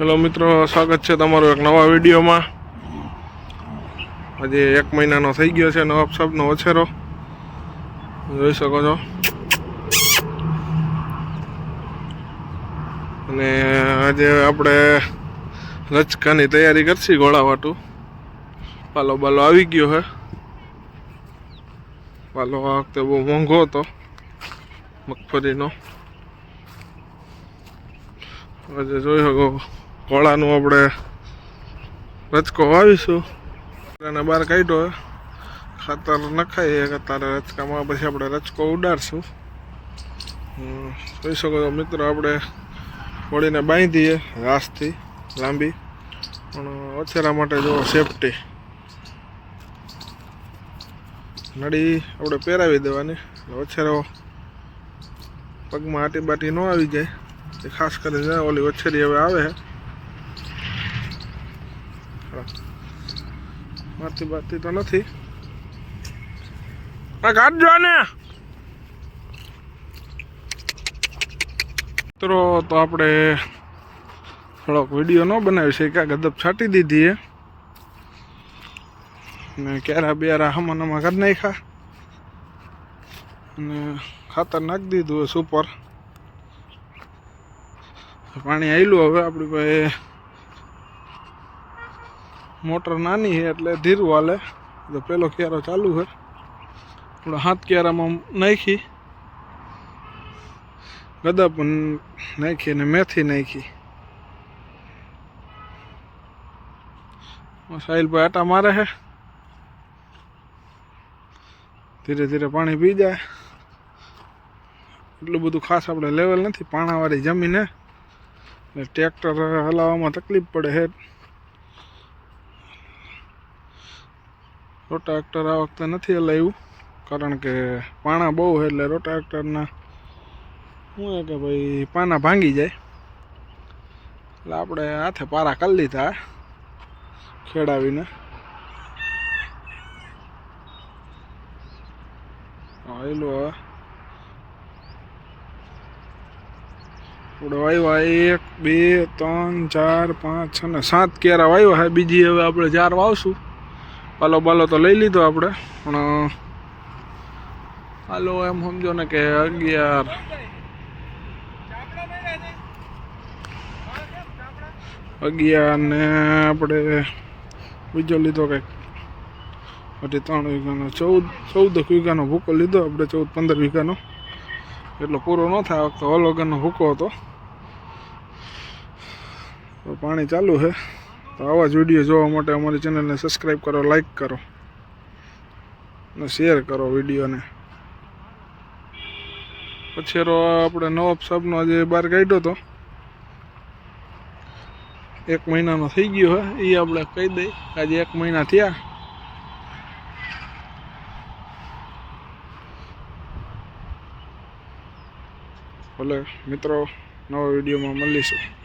Hello મિત્રો, સ્વાગત છે તમારું એક નવા વિડીયોમાં. આજે એક મહિનાનો થઈ ગયો છે નવાબ સાહેબનો ઓછેરો જોઈ શકો છો. અને આજે આપણે રચકાની તૈયારી કરશી ગોળાવાટું. પાલો બાલો આવી ગયો છે પાલો આ વખતે બહુ મોંઘો હતો, મગફળીનો. આજે જોઈ શકો કોળાનું આપણે રચકો વાવીશું. અને બહાર કાઢ્યો ખાતર નખાઈએ અત્યારે રચકામાં પછી આપણે રચકો ઉડાડશું. જોઈ શકો તો મિત્રો, આપણે હોળીને બાંધીએ ઘાસથી લાંબી. પણ ઓછેરા માટે જો સેફટી નડી આપણે પહેરાવી દેવાની. વછેરો પગમાં આટી બાટી ન આવી જાય. એ ખાસ કરીને ઓલી વછેરી હવે આવે છે બાતી તો નથી. આ કાઢજો ને મિત્રો, તો આપણે થોડોક વીડિયો ન બનાવી શક્યા ગદબ છાંટી દીધી એ ને ક્યારા બિયારા હમાનામાં કરી નાખ્યા. અને ખાતર નાખી દીધું સુપર પાણી આવેલું હવે આપણી પાસે. મોટર નાની છે એટલે ધીરું હાલે. તો પેલો ક્યારો ચાલુ છે. થોડા હાથ ક્યારામાં નાખી. ગદા પણ નાખી અને મેથી નાખી. સાહિલભાઈ આટા મારે છે. ધીરે ધીરે પાણી પી જાય. એટલું બધું ખાસ આપણે લેવલ નથી. પાણાવાળી જમીને એટલે ટ્રેક્ટર હલાવવામાં તકલીફ પડે છે. રોટાવેક્ટર આ વખતે નથી હલાવ્યું, કારણ કે પાણા બહુ એટલે રોટાવેક્ટરના શું કે ભાઈ પાના ભાંગી જાય. એટલે આપણે હાથે પારા કરી લીધા ખેડાવીને. હા હવે આપણે વાવ્યા એક, બે, ત્રણ, ચાર, પાંચ, છ ને સાત કેરા વાવ્યા છે. બીજી હવે આપણે ચાર વાવશું. પાલો બાલો તો લઈ લીધો આપણે. પણ, હાલો, એમ સમજો ને કે અગિયાર. અગિયાર ને આપણે બીજો લીધો કંઈક. પછી ત્રણ વીઘાનો, ચૌદ ચૌદ વીઘાનો ભૂકો લીધો, આપણે ચૌદ, પંદર વીઘાનો. એટલો પૂરો ન થાય વખતે ઓલ વગરનો ભૂકો હતો. પાણી ચાલુ છે. તો આવા જ વીડિયો જોવા માટે અમારી ચેનલને સબસ્ક્રાઈબ કરો લાઈક કરો અને શેર કરો વિડીયોને. પછી આપણે નવાબ સાહેબનો આજે બહાર કાઢ્યો હતો એક મહિનાનો થઈ ગયો હે એ આપણે કહી દઈ આજે એક મહિના થયા. ભલે મિત્રો, નવા વિડીયોમાં મળીશું.